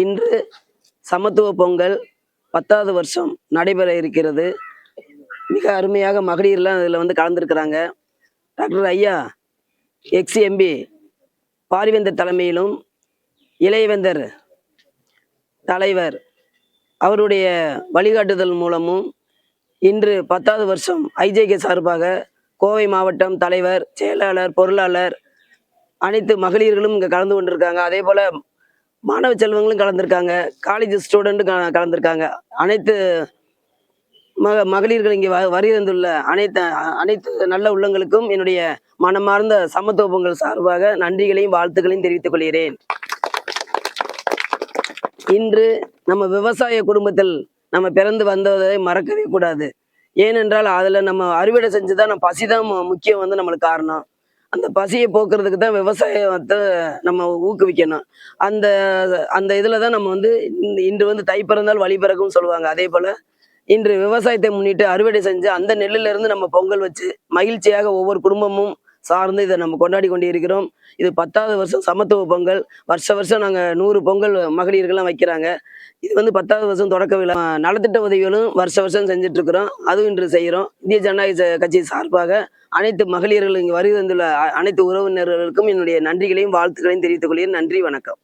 இன்று சமத்துவ பொங்கல் பத்தாவது வருஷம் நடைபெற இருக்கிறது. மிக அருமையாக மகளிர்லாம் இதில் வந்து கலந்துருக்கிறாங்க. டாக்டர் ஐயா எக்ஸ்எம்பி பாரிவேந்தர் தலைமையிலும் இளையவேந்தர் தலைவர் அவருடைய வழிகாட்டுதல் மூலமும் இன்று பத்தாவது வருஷம் ஐஜேகே சார்பாக கோவை மாவட்டம் தலைவர் செயலாளர் பொருளாளர் அனைத்து மகளிர்களும் இங்கே கலந்து கொண்டிருக்காங்க. அதே போல் மாணவ செல்வங்களும் கலந்துருக்காங்க. காலேஜ் ஸ்டூடெண்ட்டும் க கலந்துருக்காங்க. அனைத்து மக மகளிர்கள் இங்கே வ வருகை அனைத்து அனைத்து நல்ல உள்ளங்களுக்கும் என்னுடைய மனமார்ந்த சமத்துவ பொங்கல் சார்பாக நன்றிகளையும் வாழ்த்துக்களையும் தெரிவித்துக் கொள்கிறேன். இன்று நம்ம விவசாய குடும்பத்தில் நம்ம பிறந்து வந்ததை மறக்கவே கூடாது. ஏனென்றால் அதில் நம்ம அறுவடை செஞ்சு தான் நம்ம பசி தான் முக்கியம் வந்து நம்மளுக்கு காரணம். அந்த பசியை போக்குறதுக்கு தான் விவசாயத்தை நம்ம ஊக்குவிக்கணும். அந்த அந்த இதில் தான் நம்ம வந்து இன்று வந்து தை பிறந்தால் வழி பிறக்கும்னு சொல்லுவாங்க. அதே போல் இன்று விவசாயத்தை முன்னிட்டு அறுவடை செஞ்சு அந்த நெல்லிலிருந்து நம்ம பொங்கல் வச்சு மகிழ்ச்சியாக ஒவ்வொரு குடும்பமும் சார்ந்து இதை நம்ம கொண்டாடி கொண்டு இருக்கிறோம் இது பத்தாவது வருஷம் சமத்துவ பொங்கல். வருஷ வருஷம் நாங்கள் நூறு பொங்கல் மகளிர்கள்லாம் வைக்கிறாங்க. இது வந்து பத்தாவது வருஷம் தொடக்க விழா. நலத்திட்ட உதவிகளும் வருஷ வருஷம் செஞ்சுட்டு இருக்கிறோம் அதுவும் இன்று செய்கிறோம். இந்திய ஜனநாயக கட்சி சார்பாக அனைத்து மகளிர்கள் இங்கே வருகை வந்துள்ள அனைத்து உறவினர்களுக்கும் என்னுடைய நன்றிகளையும் வாழ்த்துக்களையும் தெரிவித்துக் கொள்கிறேன். நன்றி வணக்கம்.